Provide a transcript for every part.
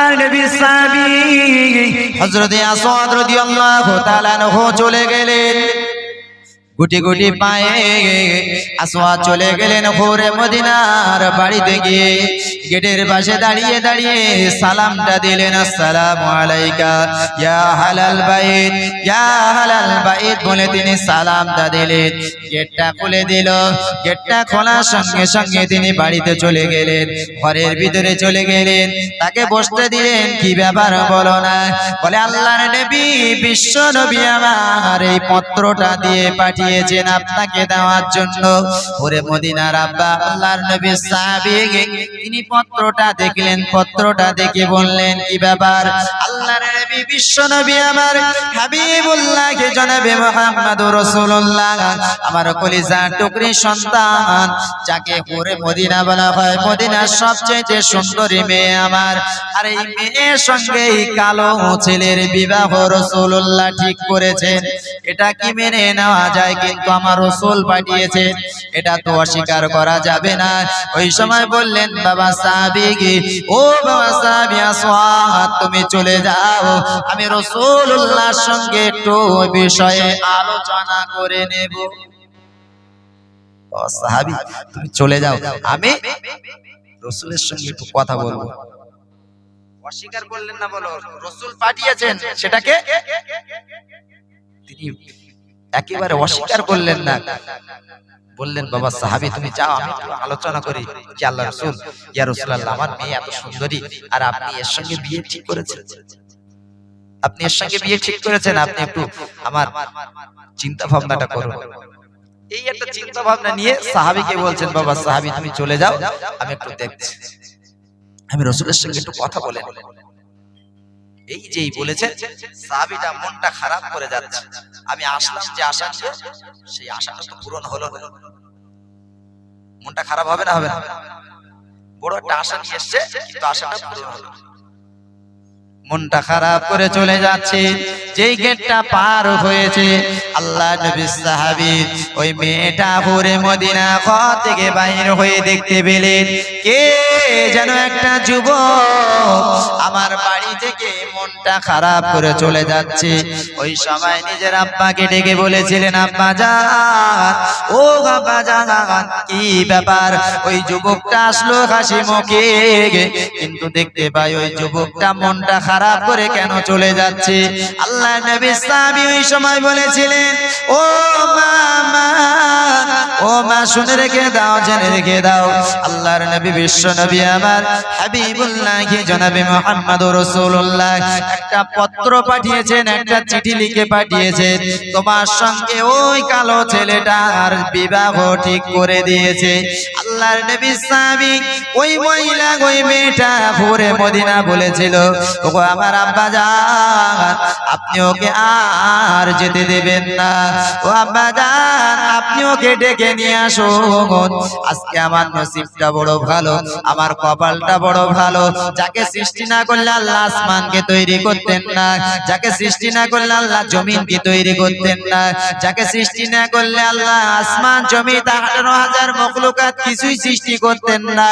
আল্লাহর সাহাবী আসাদ আনহু চলে গেলেন। গুটি গুটি পায়ে আসওয়াদ চলে গেলেন ভোরে মদিনার বাড়িতে গিয়ে। গেটের পাশে দাঁড়িয়ে দাঁড়িয়ে সালামটা দিলেন আসসালামু আলাইকা ইয়া হালাল বাইত ইয়া হালাল বাইত বলে তিনি সালামটা দিলেন। গেটটা খুলে দিল। গেটটা খোলার সঙ্গে সঙ্গে তিনি বাড়িতে চলে গেলেন ঘরের ভিতরে চলে গেলেন। তাকে বসতে দিলেন কি ব্যাপার বলো না? বলে আল্লাহর নবী বিশ্ব নবী আমার এই পত্রটা দিয়ে পাঠিয়েছেন আপনাকে দেওয়ার জন্য। ওরে মদিনার আব্বা, আল্লাহর নবী সাহাবী তিনি পত্রটা দেখলেন, পত্রটা দেখে বললেন, কি ব্যাপার? আল্লাহর নবী বিশ্ব নবী আমার হাবিবুল্লাহকে জনাবে মুহাম্মদুর রাসূলুল্লাহ। আমার কলিজার টুকরি সন্তান, যাকে পরে মদিনা বলা হয়, মদিনার সবচেয়ে সুন্দরী মেয়ে আমার। আর এই মেয়ের সঙ্গে এই কালো ছেলের বিবাহ রসুল্লাহ ঠিক করেছেন। এটা কি মেনে নেওয়া যায় কিন্তু আমার রসুল পাঠিয়েছেন এটা তো অস্বীকার করা যাবে না। ওই সময় বললেন, বাবা সাহাবি ও বাবা সাহাবি তুমি চলে যাও। আমি রসুল্লাহর সঙ্গে একটু বিষয়ে আলোচনা করে নেব। তুমি চলে যাও। আমি রসুলের সঙ্গে একটু কথা বলব। অস্বীকার করলেন না বলো, রসুল পাঠিয়েছেন, সেটাকে? তিনি একেবারে অস্বীকার করলেন না। বললেন, বাবা, সাহাবি, তুমি যাও, আমি আলোচনা করি। কি আল্লাহ রসুল, ইয়া রসুল্লাহ আমার মেয়ে এত সুন্দরী, আর আপনি এর সঙ্গে বিয়ে ঠিক করেছেন। আপনি এর সঙ্গে বিয়ে ঠিক করেছেন, আপনি একটু আমার চিন্তা ভাবনাটা করুন। এই একটা চিন্তা ভাবনা নিয়ে সাহাবিকে বলছেন, বাবা, সাহাবি, তুমি চলে যাও, আমি একটু দেখছি। আমি রসুলের সঙ্গে একটু কথা বলে। এই যেই বলেছে সাহাবিটা মনটা খারাপ করে যাচ্ছে। আমি আসলাম যে আশা সেই আশাটা তো পূরণ হলো মনটা খারাপ হবে না? হবে না। বড় একটা আশা নিয়ে এসছে, কিন্তু আশাটা পূরণ হলো। মনটা খারাপ করে চলে যাচ্ছে। যেই গেটটা পার হয়েছে, আল্লাহ নবী সাহাবী ওই মেয়েটা ভোরে মদিনা ঘর থেকে বাইর হয়ে দেখতে পেলেন। কে যেন একটা যুবক আমার বাড়ি থেকে মনটা খারাপ করে চলে যাচ্ছে। ওই সময় নিজের আব্বাকে ডেকে বলেছিলেন, আব্বা যান ও আব্বা যান কি ব্যাপার? ওই যুবকটা আসলো হাসি মুখে। কিন্তু দেখতে পাই ওই যুবকটা মনটা খারাপ করে কেন চলে যাচ্ছে? আল্লাহ নবী সাহাবী ওই সময় বলেছিলেন, ও মা মা, ও মা, শুনে রেখে দাও, জেনে রেখে দাও। আল্লাহর নবী বিশ্ব নবী আমার হাবিবুল্লাহ জনাবে মুহাম্মদ রাসূলুল্লাহ। একটা পত্র পাঠিয়েছেন, একটা চিঠি লিখে পাঠিয়েছেন। তোমার সঙ্গে ওই কালো ছেলেটার বিবাহ ঠিক করে দিয়েছে। আল্লাহর নবী সাহাবী ওই মহিলা, ওই মেয়েটা ভোরে মদিনা বলেছিল, ওগো আমার আব্বা যান আপনি ওকে আর যেতে দেবেন না। ও আব্বা যান আপনি ওকে ডেকে নিয়ে আসুন। আজকে আমার নসিবটা বড় ভালো। আমার কপালটা বড় ভালো। যাকে সৃষ্টি না করলে আল্লাহ আসমানকে তৈরি করতেন না। যাকে সৃষ্টি না করলে আল্লাহ জমিনকে তৈরি করতেন না। যাকে সৃষ্টি না করলে আল্লাহ আসমান জমি আঠারো হাজার মখলুকাত কিছুই সৃষ্টি করতেন না।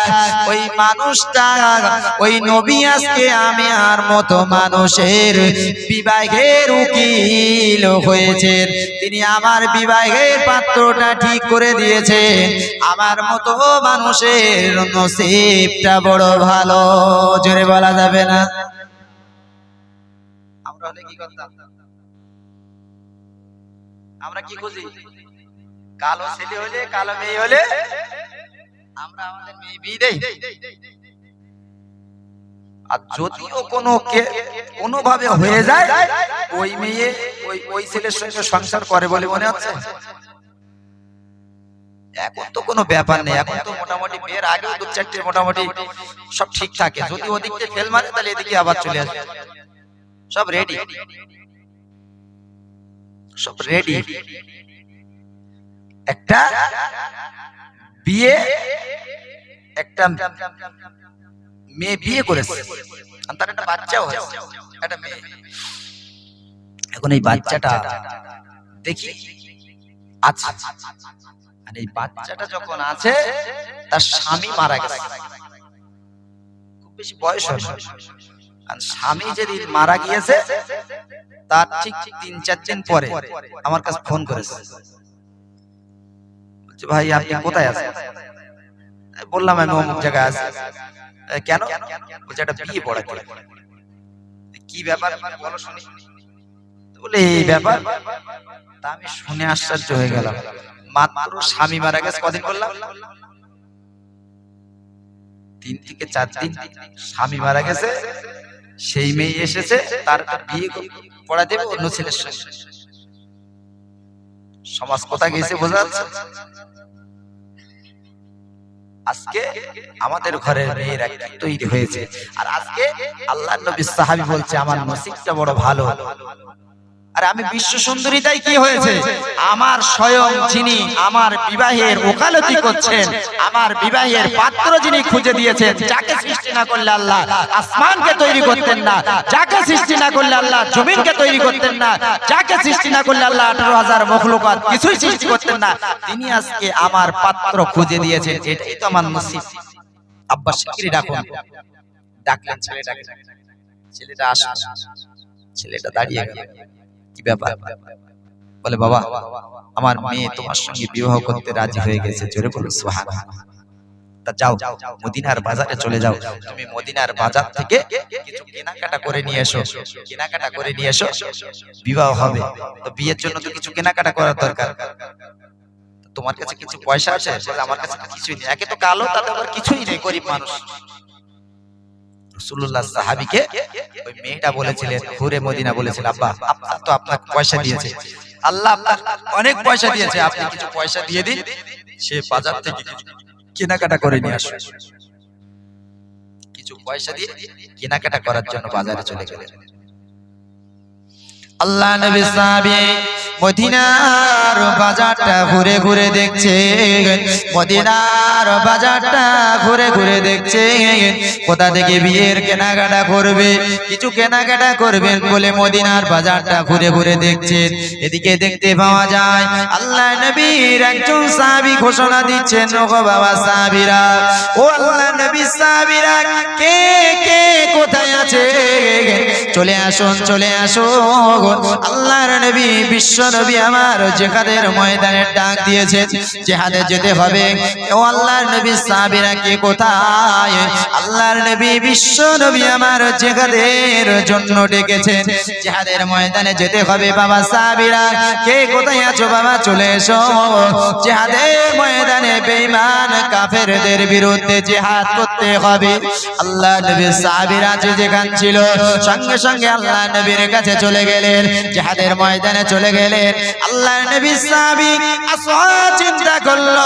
ওই মানুষটা, ওই নবী আজকে আমি আর মতো মানুষের বিবাহের উকিল হয়েছেন। তিনি আমার বিবাহের পাত্রটা ঠিক করে দিয়েছেন। আমার মতো মানুষের নসিবটা বড় ভালো, জোরে বলা যাবে না। আমরা হলে কি করতাম? আমরা কি খুঁজি? কালো ছেলে হলে কালো মেয়ে হলে আমরা আমাদের মেয়ে বিয়ে দেই। আর যদিও কোনো কে- কোনোভাবে হয়ে যায়, ওই মেয়ে ওই ওই ছেলের সঙ্গে সংসার করে বলে মনে হচ্ছে? এখন তো কোনো ব্যাপার নেই, এখন তো মোটামুটি বিয়ের আগেও দু চারটে মোটামুটি সব ঠিক থাকে। যদি ওদিক ফেল মারে, তাহলে এদিকে আবার চলে আসবে। সব রেডি সব রেডি একটা বিয়ে, একটা মেয়ে বিয়ে করেছে। তার একটা বাচ্চাও হয়েছে। একটা মেয়ে। এখন এই বাচ্চাটা, দেখি আছে আর এই বাচ্চাটা যখন আছে তার স্বামী মারা গেছে। খুব বেশি বয়স হয় আর স্বামী যেদিন মারা গিয়েছে তার ঠিক তিন চার দিন পরে আমার কাছে ফোন করেছে। ভাই আপনি কোথায় আছেন? বললাম আমি অমুক জায়গায় আছি। কেন? বলছে একটা বিয়ে পড়াতে কি? ব্যাপার? বলো শুনি। তো বলে এই ব্যাপার? তা আমি শুনে আশ্চর্য হয়ে গেলাম। মাত্র স্বামী মারা গেছে, কদিন বললাম তিন থেকে চার দিন স্বামী মারা গেছে, সেই মেয়ে এসেছে, তার বিয়ে পড়া দেবে, অন্য ছেলের সঙ্গে। সমাজ কোথায় গেছে, বোঝা যাচ্ছে? আজকে আমাদের ঘরের মেয়েরা তৈরি হয়েছে? আর আজকে আল্লাহ নবী সাহাবী বলছে, আমার নসিবটা বড় ভালো। আর আমি বিশ্ব সুন্দরীটাই কি হয়েছে? আমার স্বয়ং যিনি আমার বিবাহের ওকালতি করছেন, আমার বিবাহের পাত্র যিনি খুঁজে দিয়েছেন, যাকে সৃষ্টি না করলে আল্লাহ আসমানকে তৈরি করতেন না, যাকে সৃষ্টি না করলে আল্লাহ জমিনকে তৈরি করতেন না, যাকে সৃষ্টি না করলে আল্লাহ আঠারো হাজার মখলুকাত কিছুই সৃষ্টি করতেন না, তিনি আজকে আমার পাত্র খুঁজে দিয়েছেন, এটাই তো আমার নসিব। আব্বা, শিগগিরই ডাকুন। ডাকলেন, ছেলেটাকে। ছেলেটা আসে ছেলেটা দাঁড়িয়ে গেল। কি ব্যাপার? বলে, বাবা, আমার মেয়ে তোমার সঙ্গে বিবাহ করতে রাজি হয়ে গেছে। জোরে বলো সুহান যাও, মদিনার বাজারে চলে যাও। তুমি মদিনার বাজার থেকে কিছু কেনাকাটা করে নিয়ে এসো। কেনাকাটা করে নিয়ে এসো, বিবাহ হবে। তো বিয়ের জন্য তো কিছু কেনাকাটা করার দরকার। তোমার কাছে কিছু পয়সা আছে? আমার কাছে কিছুই নেই। একে তো কালো, তাতে আবার কিছুই নেই, গরিব মানুষ। ওই মেয়েটা বলেছিলেন ঘুরে মদিনা বলেছিল, আব্বা তো পয়সা দিয়েছে। আল্লাহ আপনার অনেক পয়সা দিয়েছে, আপনি কিছু পয়সা দিয়ে দিন, সে বাজার থেকে কিছু কেনাকাটা করে নিয়ে আসুন কিছু পয়সা দিয়ে কেনাকাটা করার জন্য বাজারে চলে গেলেন। আল্লাহ নবী সাহাবী মদিনার বাজারটা ঘুরে ঘুরে দেখছে। মদিনার বাজারটা ঘুরে ঘুরে দেখছে। কোথা থেকে বিয়ের কেনাকাটা করবে, কিছু কেনাকাটা করবেন বলে মদিনার বাজারটা ঘুরে ঘুরে দেখছে। এদিকে দেখতে পাওয়া যায়, আল্লাহ নবীর একজন সাহাবী ঘোষণা দিচ্ছেন ও গো বাবা সাহাবীরা, ও আল্লাহ নবী সাহাবীরা, কে কে কোথায় আছে? চলে আসুন, চলে আসুন আল্লাহর নবী, বিশ্ব নবী আমার জেহাদের ময়দানে ডাক দিয়েছে জেহাদে যেতে হবে। ও আল্লাহর নবী সাহাবীরা কে কোথায়? আল্লাহর নবী, বিশ্ব নবী আমার জেহাদের জন্য ডেকেছেন। জেহাদের ময়দানে যেতে হবে বাবা সাহাবীরা। কে কোথায় আছো বাবা? চলে এসো। জেহাদের ময়দানে বেঈমান কাফেরদের বিরুদ্ধে জেহাদ করতে হবে। আল্লাহ নবী সাহাবীরা যে যেখান ছিল, সঙ্গে সঙ্গে আল্লাহ নবীর কাছে চলে গেলেন। জেহাদের ময়দানে চলে গেলেন। আল্লাহ নবী আসওয়া চিন্তা করল,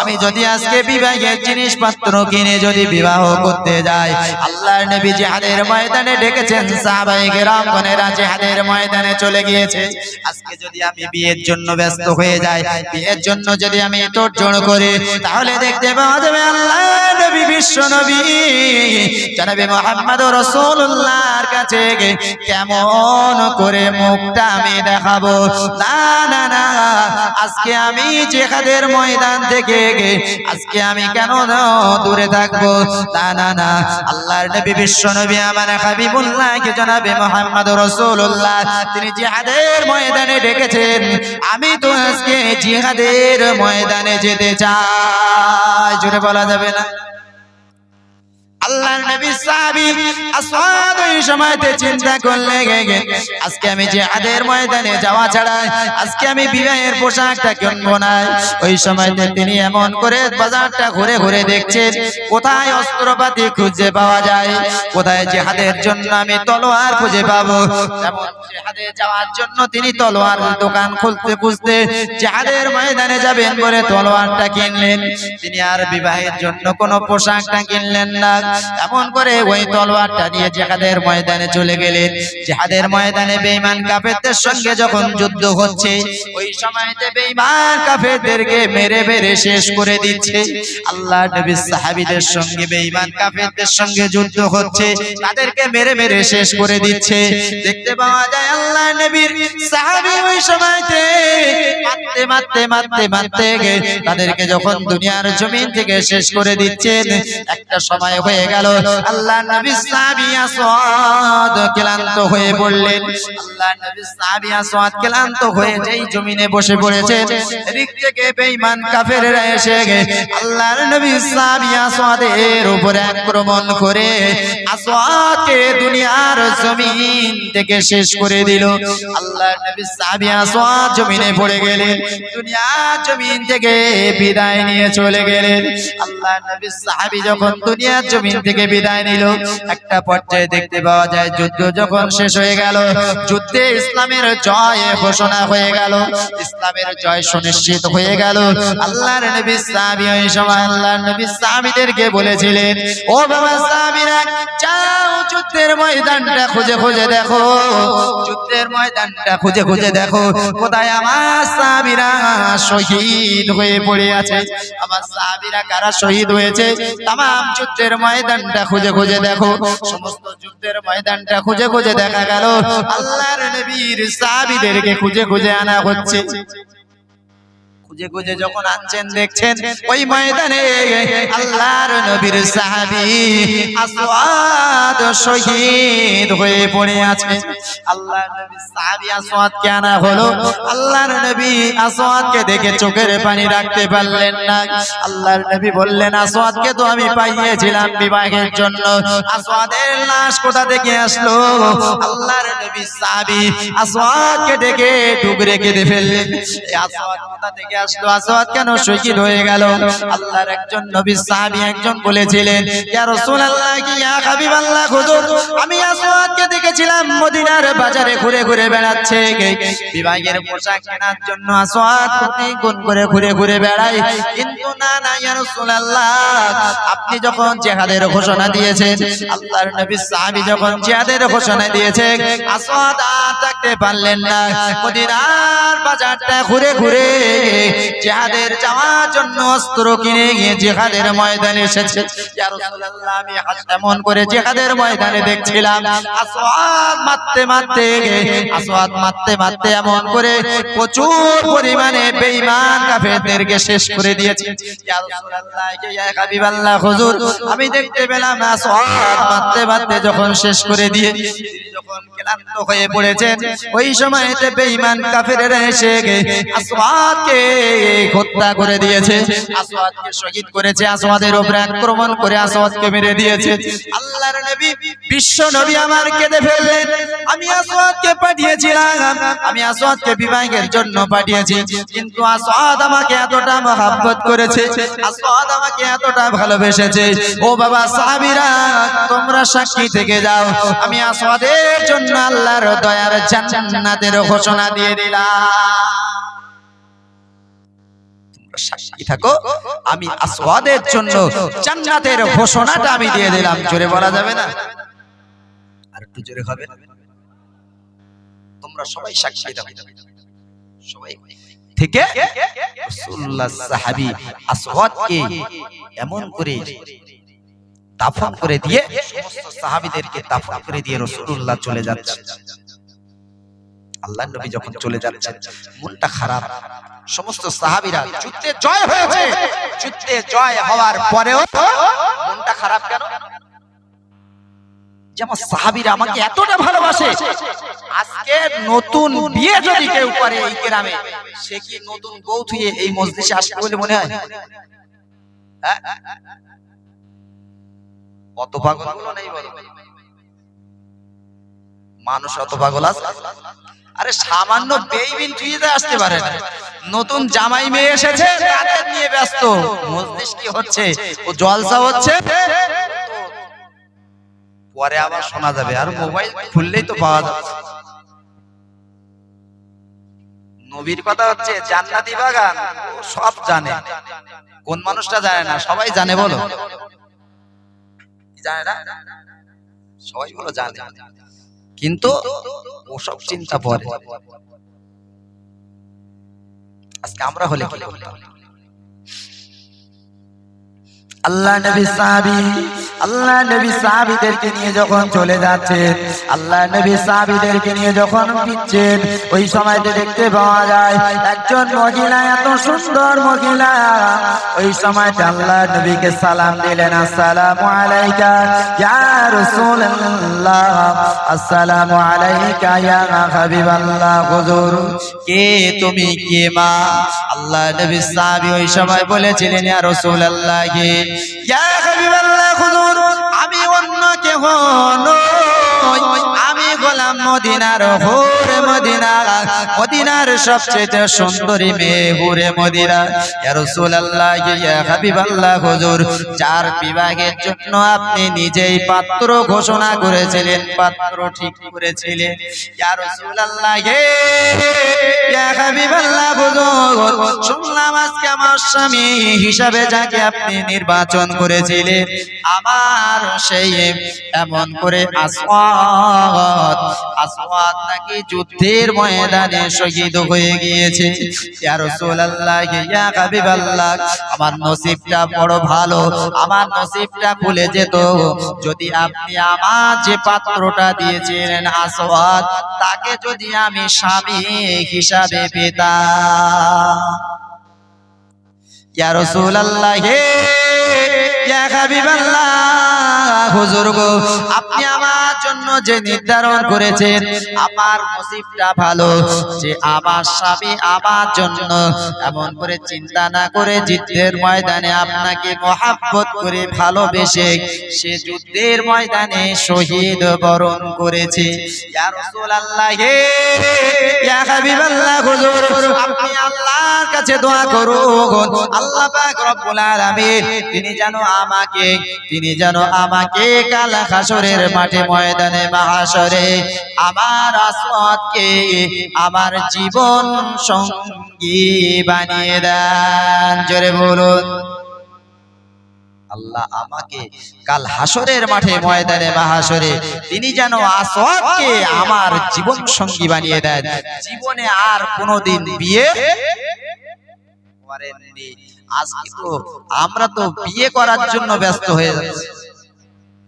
আমি যদি আজকে বিবাহের জিনিসপত্র কিনে যদি বিবাহ করতে যায়। আল্লাহর নবী জিহাদের ময়দানে ডেকেছেন সাহাবাই বোনেরা জিহাদের ময়দানে চলে গিয়েছে। আজকে যদি আমি বিয়ের জন্য ব্যস্ত হয়ে যাই, বিয়ের জন্য যদি আমি তোড়জোড় করি, তাহলে দেখতে পাওয়া যাবে আল্লাহ নবী বিশ্ব নবী। জানাবে মোহাম্মদ রসুল্লাহর কাছে কেমন করে মুখটা আমি দেখাবো? না না না, আজকে আমি জেহাদের ময়দান থেকে আজকে আমি কেন দূরে থাকব? না না না, আল্লাহর নবী, বিশ্ব নবী আমার হাবিবুল্লাহ কে জানাবে মোহাম্মদ রসুল্লাহ তিনি জিহাদের ময়দানে ডেকেছেন। আমি তো আজকে জিহাদের ময়দানে যেতে চাই। জোরে বলা যাবে না? আল্লাহর নবী সাহাবী আসওয়াদ ওই সময়তে চিন্তা করলে আজকে আমি জিহাদের ময়দানে যাওয়া ছাড়া, আজকে আমি বিবাহের পোশাকটা কিনবো না। ওই সময়তে তিনি এমন করে বাজারটা ঘুরে ঘুরে দেখছেন, কোথায় অস্ত্রপাতি খুঁজে পাওয়া যায়, কোথায় জিহাদের জন্য আমি তলোয়ার খুঁজে পাবো। জিহাদে যাওয়ার জন্য তিনি তলোয়ার দোকান খুলতে খুঁজতে জিহাদের ময়দানে যাবেন বলে তলোয়ারটা কিনলেন। তিনি আর বিবাহের জন্য কোনো পোশাকটা কিনলেন না। এমন করে ওই তলোয়ারটা নিয়ে জেহাদের ময়দানে চলে গেলেন। জেহাদের ময়দানে বেঈমান কাফেরদের সঙ্গে যখন যুদ্ধ হচ্ছে, ওই সময়তে বেঈমান কাফেরদেরকে মেরে মেরে শেষ করে দিচ্ছে। আল্লাহ নবী সাহাবীদের সঙ্গে, বেঈমান কাফেরদের সঙ্গে যুদ্ধ হচ্ছে, তাদেরকে মেরে মেরে শেষ করে দিচ্ছে। দেখতে পাওয়া যায় আল্লাহ নবীর সাহাবী ওই সময়তে মারতে মারতে মারতে মারতে তাদেরকে যখন দুনিয়ার জমিন থেকে শেষ করে দিচ্ছেন, একটা সময় হয়ে হয়ে গেল। আল্লাহ নবী সাহাবী আসওয়াদ ক্লান্ত হয়ে পড়লেন। আল্লাহ নবী সাহাবী আসওয়াদ ক্লান্ত হয়ে যেই জমিনে বসে পড়েছে এদিক থেকে বেঈমান কাফেররা এসে গে আল্লাহর নবী সাহাবী আসওয়াদের উপরে আক্রমণ করে আসওয়াদকে দুনিয়ার জমিন থেকে শেষ করে দিল। আল্লাহর নবী সাহাবী আসওয়াদ জমিনে পড়ে গেলেন, দুনিয়ার জমিন থেকে বিদায় নিয়ে চলে গেলেন। আল্লাহ নবী সাহাবী যখন দুনিয়ার থেকে বিদায় নিল। একটা পর্যায়ে দেখতে পাওয়া যায়, যুদ্ধ যখন শেষ হয়ে গেল, যুদ্ধে ইসলামের জয় ঘোষণা হয়ে গেল। ইসলামের জয় সুনিশ্চিত হয়ে গেল। আল্লাহর নবী সাহাবী, ওই সময় আল্লাহর নবী সাহাবীদেরকে বলেছিলেন, ও বাবা সাহাবীরা, যাও যুদ্ধের ময়দানটা খুঁজে খুঁজে দেখো। যুদ্ধের ময়দানটা খুঁজে খুঁজে দেখো। কোথায় আমার সাহাবীরা শহীদ হয়ে পড়ে আছে? আমার সাহাবীরা কারা শহীদ হয়েছে? তাম যুদ্ধের ময়দানটা খুঁজে খুঁজে দেখো। সমস্ত যুদ্ধের ময়দানটা খুঁজে খুঁজে দেখা গেল। আল্লাহর নবীর সাহাবীদেরকে খুঁজে খুঁজে আনা হচ্ছে। খুঁজে খুঁজে যখন আনছেন দেখছেন ওই ময়দানে আল্লাহর নবীর সাহাবী আসওয়াদ শহীদ হয়ে পড়ে আছে। আল্লাহর নবী সাহাবী আসওয়াদকে আনা হলো? আল্লাহর নবী আসওয়াদকে দেখে চোখের পানি রাখতে পারলেন না। আল্লাহর নবী বললেন, আসওয়াদকে তো আমি পাইয়েছিলাম বিবাহের জন্য। আসওয়াদের লাশ কোথা থেকে আসলো? আল্লাহর নবী সাহাবী আসওয়াদকে দেখে টুকরে কেঁদে ফেললেন। আসওয়াদ কোথা থেকে আসলো কেন শহীদ হয়ে গেল? আল্লাহর একজন নবী, সাহাবী একজন বলেছিলেন, ইয়া রাসূলুল্লাহ ইয়া হুজুর, আমি আসওয়াদকে দেখেছিলাম মদিনার বাজারে ঘুরে ঘুরে বেড়াচ্ছে। পোশাক কেনার জন্য প্রতি গুণ করে ঘুরে ঘুরে কিন্তু না না, ইয়া রাসূলুল্লাহ, আপনি যখন জিহাদের ঘোষণা দিয়েছেন, আল্লাহর নবী, সাহাবী যখন জিহাদের ঘোষণা দিয়েছে আসওয়াদ আর থাকতে পারলেন না। মদিনার বাজারটা ঘুরে ঘুরে জিহাদের যাওয়ার জন্য অস্ত্র কিনে গিয়ে জিহাদের ময়দানে এসেছে। আমি এমন করে জিহাদের ময়দানে দেখছিলাম। আসওয়াদ মারতে মারতে আসওয়াদ মারতে মারতে এমন করে প্রচুর পরিমাণে বেঈমান কাফেরদেরকে শেষ করে দিয়েছে। আমি দেখতে পেলাম আসওয়াদ মারতে মারতে যখন শেষ করে দিয়ে যখন ক্লান্ত হয়ে পড়েছেন, ওই সময়তে বেঈমান কাফেররা এসে আসওয়াদকে হত্যা করে দিয়েছে। আসওয়াদকে শহীদ করেছে আসওয়াদের উপরে আক্রমণ করে আসওয়াদকে মেরে দিয়েছে। আল্লাহর নবী, বিশ্ব নবী আমার কেঁদে ফেললেন। আমি আসওয়াদকে পাঠিয়েছিলাম। আমি আসওয়াদকে বিবাহের জন্য পাঠিয়েছি। কিন্তু আসওয়াদ আমাকে এতটা মহাব্বত করেছে আসওয়াদ আমাকে এতটা ভালোবেসেছে। ও বাবা সাহাবীরা, তোমরা সাক্ষী থেকে যাও। আমি আসওয়াদের জন্য আল্লাহর দয়ার জান্নাতের ঘোষণা দিয়ে দিলাম। থাকো। আমি আসওয়াদের জন্য জান্নাতের ঘোষণাটা আমি দিয়ে দিলাম। জোরে বলা যাবে না? আর একটু জোরে হবে তোমরা সবাই সাক্ষী দাও। সবাই। থেকে রাসূলুল্লাহ সাহাবী আসওয়াদকে এমন করে দাফন করে দিয়ে সমস্ত সাহাবীদেরকে দাফন করে দিয়ে রাসূলুল্লাহ চলে যাচ্ছে। আল্লাহ নবী যখন চলে যাচ্ছেন, মনটা খারাপ। সমস্ত সাহাবিরা যুদ্ধে জয় হয়েছে। যুদ্ধে জয় হওয়ার পরেও মনটা খারাপ কেন? যে আমার সাহাবীরা আমাকে এতটা ভালোবাসে, আজকে নতুন বিয়ে যদি কেউ করে এই গ্রামে, সে কি নতুন বউ থুয়ে এই মসজিদে আসবে বলে মনে হয়? হ্যাঁ? অত পাগলগুলো নেই বলো। মানুষ অত পাগল আছে? আরে সামান্য বেইবিন থুইতে আসতে পারে না। নতুন জামাই মেয়ে এসেছে তাদের নিয়ে ব্যস্ত। মজলিস কি হচ্ছে? ও জলসা হচ্ছে? পরে আবার শোনা যাবে। আর মোবাইল খুললেই তো পাওয়া যাচ্ছে নবীর কথা হচ্ছে, জান্নাতি বাগান সব জানে। কোন মানুষটা জানে না? সবাই জানে বলো। জানে না? সবাই বলো জানে। কিন্তু ওসব চিন্তা পরে আজকে আমরা হলে কি করতাম? আল্লাহ নবী সাহাবি, আল্লাহ নবী সাহাবিদেরকে নিয়ে যখন চলে যাচ্ছেন, আল্লাহ নবী সাহাবিদেরকে নিয়ে যখন ফিরছেন, ওই সময়তে দেখতে পাওয়া যায়, একজন মহিলা, এত সুন্দর মহিলা। ওই সময়তে আল্লাহ নবীকে সালাম দিলেন, আসসালামু আলাইকা ইয়া রাসূলুল্লাহ, আসসালামু আলাইকা ইয়া হাবিবাল্লাহ, হুজুর। কে তুমি? কে মা? আল্লাহ নবী সাহাবী ওই সময় বলেছিলেন, ইয়া রাসূলুল্লাহ ইয়া হাবিবাল্লাহ হুজুর আমি অন্য কেহ নই। মদিনার হুরে মদিনা, মদিনার সবচেয়ে সুন্দরী মেয়ে হুরে মদিনা। রাসূলুল্লাহ, ইয়া হাবিবাল্লাহ, হুজুর, যার বিবাহের জন্য আপনি নিজেই পাত্র ঘোষণা করেছিলেন, পাত্র ঠিক করেছিলেন। ইয়া ইয়া হাবিবাল্লাহ, হুজুর, শুনলাম আজকে আমার স্বামী হিসাবে যাকে আপনি নির্বাচন করেছিলেন, আমার সেই এমন করে আসওয়াদ আসওয়াদ নাকি যুদ্ধের ময়দানে শহীদ হয়ে গিয়েছে। ইয়া রাসূলুল্লাহ, ইয়া হাবিবাল্লাহ, আমার নসিবটা বড় ভালো, আমার নসিবটা ভুলে যেত। যদি আপনি আমার যে পাত্রটা দিয়েছিলেন আসওয়াদ তাকে যদি আমি স্বামী হিসাবে পেতাম। ইয়া রাসূলুল্লাহ, ইয়া হাবিবাল্লাহ হুজুর আপনি আমার জন্য যে নির্ধারণ করেছেন, আমার নসিবটা ভালো যে আমার স্বামী আমার জন্য এমন করে চিন্তা না করে যুদ্ধের ময়দানে আপনাকে মহাব্বত করে ভালোবেসে সে যুদ্ধের ময়দানে শহীদ বরণ করেছে। ইয়া রাসূলুল্লাহ তিনি যেন আমাকে, তিনি যেন আমাকে কাল হাসরের মাঠে ময়দানে আমার আসওয়াদকে আমার জীবন সঙ্গী বানিয়ে দেন। জোরে বলুন। আল্লাহ আমাকে কাল হাসরের মাঠে ময়দানে মাহাসরে তিনি যেন আসওয়াদকে আমার জীবন সঙ্গী বানিয়ে দেন। জীবনে আর কোনোদিন বিয়ে আজকে তো আমরা তো বিয়ে করার জন্য ব্যস্ত হয়ে যাচ্ছি।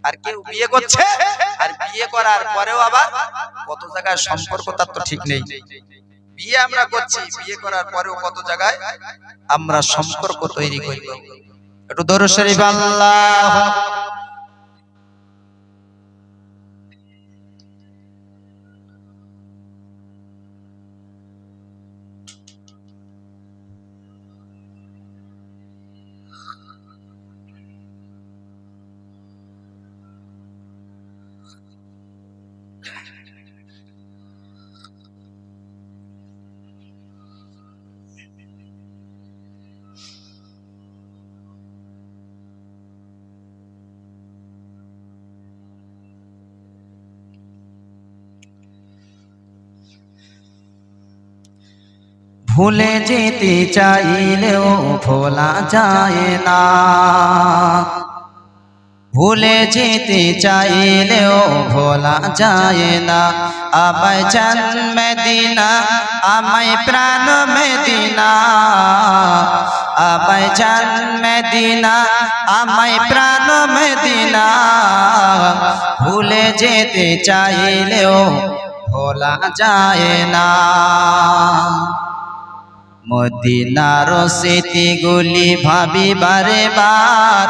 আর কেউ বিয়ে করছে? আর বিয়ে করার পরেও আবার কত জায়গায় সম্পর্ক তার তো ঠিক নেই। বিয়ে আমরা করছি, বিয়ে করার পরেও কত জায়গায় আমরা সম্পর্ক তৈরি করি। একটু ধরো শরীফ, আল্লাহ ভুলে যেতে চাইলেও ভোলা যায় না ভুলে যেতে চাইলেও ভোলা যায় না। আমায় চান মেদিনা আমায় প্রাণ মেদিনা আমায় চান মেদিনা আমায় প্রাণ মেদিনা ভুলে যেতে চাইলেও ভোলা যায় না। মদিনার স্মৃতিগুলি ভাবি বারে বার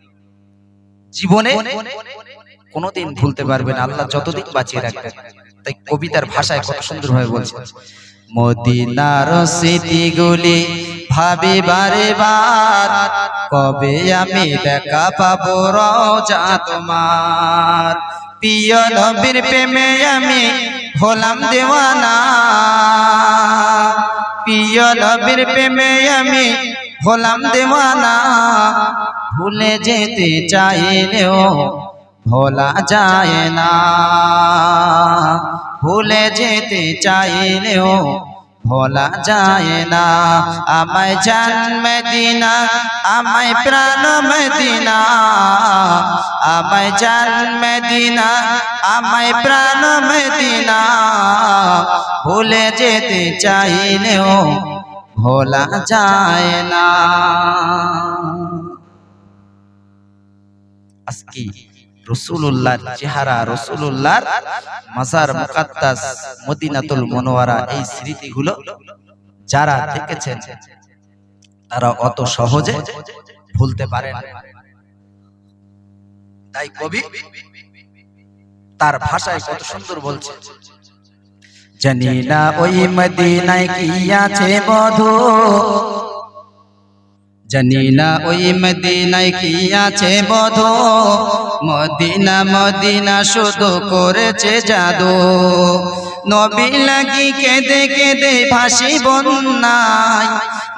জীবনে কোনোদিন ভুলতে পারবেন আল্লাহ যতদিন বাঁচিয়ে রাখবেন। তাই কবিতার ভাষায় কত সুন্দরভাবে বলছে। মদিনার স্মৃতিগুলি ভাবি বারে বার, কবে আমি দেখা পাবো রোজা তোমার? প্রিয় নবীর প্রেমে আমি হলাম দেওয়ানা। প্রিয় নবীর প্রেমে আমি হলাম দেওয়ানা ভুলে যেতে চাইলেও ভোলা যায় না ভুলে যেতে চাইলেও ভোলা যায় না আমায় জান মদিনা আমায় প্রাণ মদিনা। আমায় জান মদিনা আমায় প্রাণ মদিনা। ভুলে যেতে চাইলেও ভোলা যায় না। আজকে রসুল্লাহর চেহারা রসুল্লাহর মাজার মুকাদ্দাস মদিনাতুল মনোয়ারা এই স্মৃতিগুলো যারা দেখেছেন তারা অত সহজে ভুলতে পারেন। তাই কবি তার ভাষায় কত সুন্দর বলছে জানি না ওই মদিনায় কি আছে মধু জানি না ওই মদিনায় কি আছে মধু মদিনা মদিনা শুধু করেছে জাদু। নবী লাগি কেঁদে কেঁদে ভাসি বন্যায়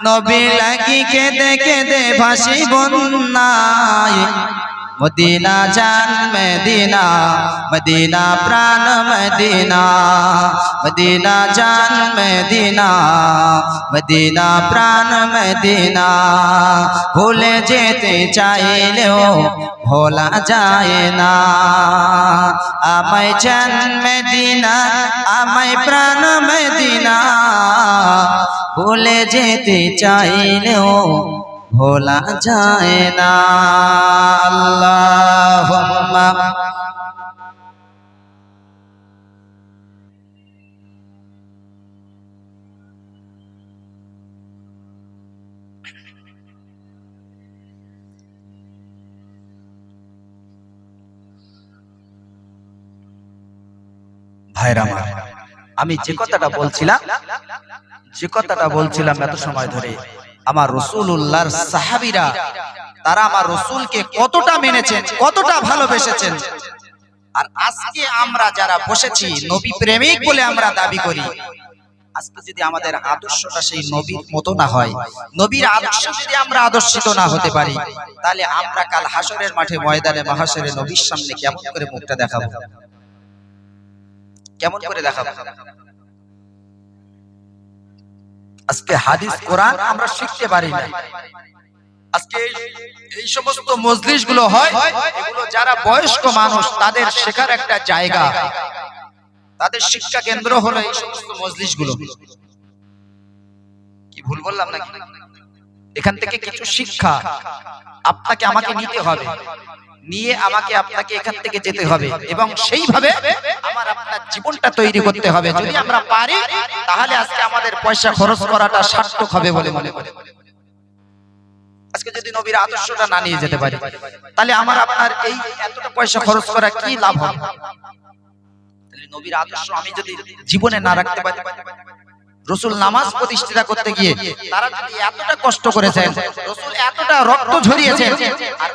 নবী লাগি কেঁদে কেঁদে ভাসি বন্যায় মদিনা জান মদিনা মদিনা প্রাণ মদিনা মদিনা জান মদিনা মদিনা প্রাণ মদিনা ভুলে যেতে চাইলেও ভোলা যায় না আমায় জান মদিনা আমায় প্রাণ মদিনা ভুলে যেতে চাইলেও ভোলা যায় না। আল্লাহ আমি যে কথাটা বলছিলাম যে কথাটা বলছিলাম এত সময় ধরে আমার রসুল্লাহর সাহাবিরা, তারা আমার রসুলকে কতটা মেনেছেন, কতটা ভালোবেসেছেন। আর আজকে আমরা যারা বসেছি, নবী প্রেমিক বলে আমরা দাবি করি, আজকে যদি আমাদের আদর্শটা সেই নবীর মতো না হয়, নবীর আদর্শ যদি আমরা আদর্শিত না হতে পারি, তাহলে আমরা কাল হাসরের মাঠে ময়দানে মহাসরে নবীর সামনে কেমন করে মুখটা দেখাবো? কেমন করে দেখাবো? আজকে হাদিস, কোরআন আমরা শিখতে পারি না। আজকে এই- সমস্ত মজলিসগুলো হয়, এগুলো যারা বয়স্ক মানুষ, তাদের শেখার একটা জায়গা। তাদের শিক্ষা কেন্দ্র হলো এই সমস্ত মজলিসগুলো কি ভুল বললাম নাকি? এখান থেকে কিছু শিক্ষা আপনাকে আমাকে নিতে হবে। নিয়ে আমাকে আপনাকে এখান থেকে যেতে হবে এবং সেইভাবে আমার আপনার জীবনটা তৈরি করতে হবে। যদি আমরা পারি, তাহলে আজকে আমাদের পয়সা খরচ করাটা সার্থক হবে বলে মনে করি। আজকে যদি নবীর আদর্শটা না নিয়ে যেতে তাহলে আমার আপনার এই পয়সা খরচ করা লাভ জীবনে না রাখতে পারি, রসুল নামাজ প্রতিষ্ঠিতা করতে গিয়ে তারা যদি এতটা কষ্ট করেছেন, রসুল এতটা রক্ত ঝরিয়েছেন, আর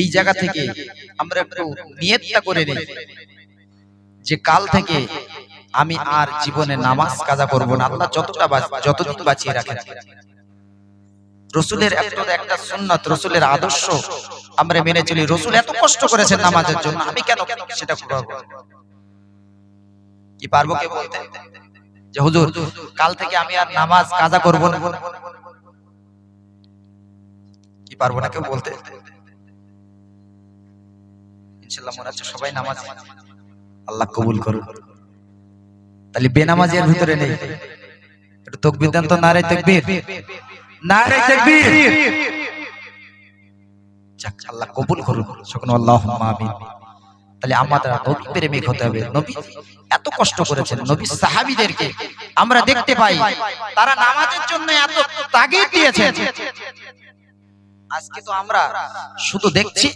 এই জায়গা থেকে আমরা একটু নিয়তটা করে নিই যে কাল থেকে আমি আর জীবনে নামাজ কাজা করব না। আল্লাহ যতটা যতদিন বাঁচিয়ে রাখেন। রসুলের একটা একটা সুন্নত, রসুলের আদর্শ আমরা মেনে চলি। রসুল এত কষ্ট করেছেন নামাজের জন্য, আমি কেন সেটা করব? কি পারব কে বলতে? যে হুজুর, কাল থেকে আমি আর নামাজ কাজা করব না। কি পারব না কেউ বলতে? ইনশাল্লাহ মনে হচ্ছে সবাই নামাজ আল্লাহ কবুল করুন তাহলে বেনামাজের ভিতরে নেই। একটু তকবির দেন তো নারে তকবির। নারে তকবির। যাক আল্লাহ কবুল করুন সকল আল্লাহ আমিন। তাহলে আমাদের নবী প্রেমিক হতে হবে। নবী এত কষ্ট করেছেন নবী সাহাবীদেরকে আমরা দেখতে পাই। তারা নামাজের জন্য এত তাগিদ দিয়েছেন। আজকে তো আমরা শুধু দেখছি।